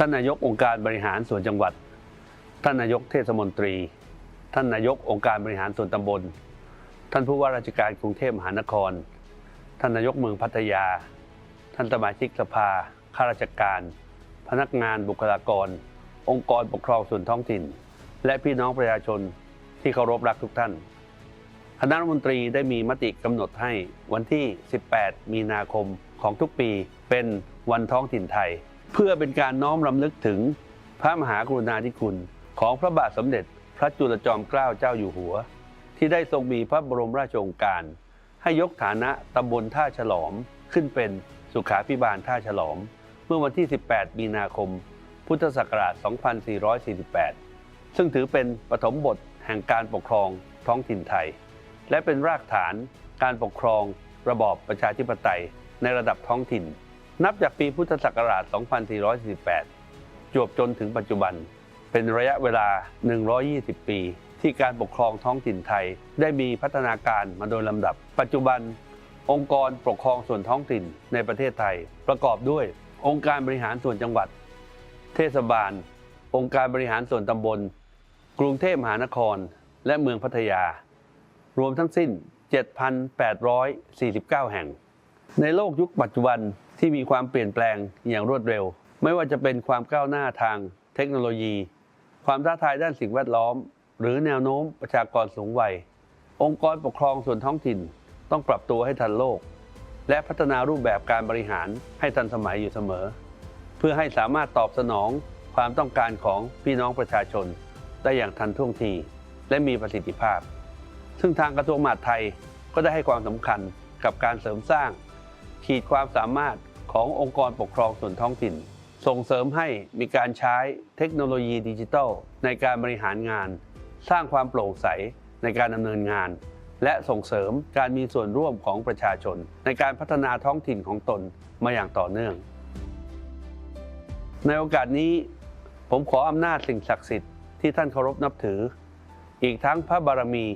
ท่านนายกองค์การบริหารส่วนจังหวัด ท่านนายกเทศมนตรี ท่านนายกองค์การบริหารส่วนตำบล ท่านผู้ว่าราชการกรุงเทพมหานคร ท่านนายกเมืองพัทยา ท่านสมาชิกสภา ข้าราชการ พนักงานบุคลากร องค์กรปกครองส่วนท้องถิ่น และพี่น้องประชาชนที่เคารพรักทุกท่าน คณะรัฐมนตรีได้มีมติกำหนดให้วันที่ 18 มีนาคมของทุกปีเป็นวันท้องถิ่นไทย เพื่อเป็นการน้อมรำลึกถึงพระมหากรุณาธิคุณ ของพระบาทสมเด็จ พระจุลจอมเกล้าเจ้าอยู่หัว ที่ได้ทรงมีพระบรมราชโองการ ให้ยกฐานะตำบลท่าฉลอมขึ้นเป็นสุขาพิบาลท่าฉลอม เมื่อวันที่ 18 มีนาคม พุทธศักราช 2448 ซึ่งถือเป็นปฐมบทแห่งการปกครองท้องถิ่นไทย และเป็นรากฐานการปกครองระบอบประชาธิปไตยในระดับท้องถิ่น นับจากปีพุทธศักราช 2448 จวบจนถึงปัจจุบัน เป็นระยะเวลา 120 ปี ที่การปกครองท้องถิ่นไทยได้มีพัฒนาการมาโดยลำดับ ปัจจุบัน องค์กรปกครองส่วนท้องถิ่นในประเทศไทย ประกอบด้วย องค์การบริหารส่วนจังหวัด เทศบาล องค์การบริหารส่วนตำบล กรุงเทพมหานคร และเมืองพัทยา รวมทั้งสิ้น 7,849 แห่ง ในโลกยุคปัจจุบัน ที่มีความเปลี่ยนแปลงอย่างรวดเร็ว ไม่ว่าจะเป็นความก้าวหน้าทางเทคโนโลยี ความท้าทายด้านสิ่งแวดล้อม หรือแนวโน้มประชากรสูงวัย องค์กรปกครองส่วนท้องถิ่น ต้องปรับตัวให้ทันโลก และพัฒนารูปแบบการบริหารให้ทันสมัยอยู่เสมอ เพื่อให้สามารถตอบสนองความต้องการของพี่น้องประชาชน ได้อย่างทันท่วงทีและมีประสิทธิภาพ ซึ่งทางกระทรวงมหาดไทยก็ได้ให้ความสำคัญกับการเสริมสร้าง ขีดความสามารถ ขององค์กรปกครองส่วนท้องถิ่น ส่งเสริมให้มีการใช้เทคโนโลยีดิจิทัล ในการบริหารงาน สร้างความโปร่งใสในการดำเนินงาน และส่งเสริมการมีส่วนร่วมของประชาชน ในการพัฒนาท้องถิ่นของตนมาอย่างต่อเนื่อง ในโอกาสนี้ ผมขออำนาจสิ่งศักดิ์สิทธิ์ที่ท่านเคารพนับถือ อีกทั้งพระบารมี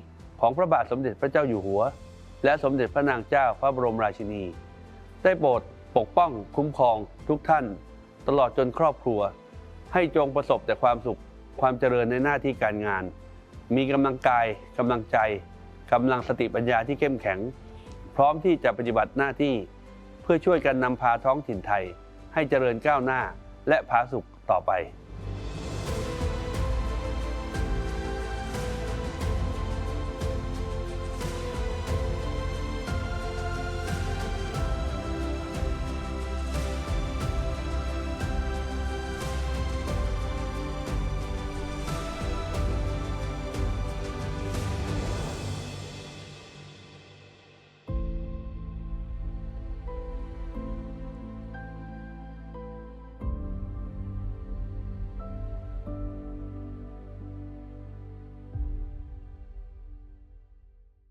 ของพระบาทสมเด็จพระเจ้าอยู่หัว และสมเด็จพระนางเจ้าพระบรมราชินี ได้โปรด ปกป้องคุ้มครองทุกท่าน ตลอดจนครอบครัว ให้จงประสบแต่ความสุขความเจริญในหน้าที่การงาน มีกำลังกายกำลังใจกำลังสติปัญญาที่เข้มแข็ง พร้อมที่จะปฏิบัติหน้าที่ เพื่อช่วยกันนำพาท้องถิ่นไทย ให้เจริญก้าวหน้าและผาสุขต่อไป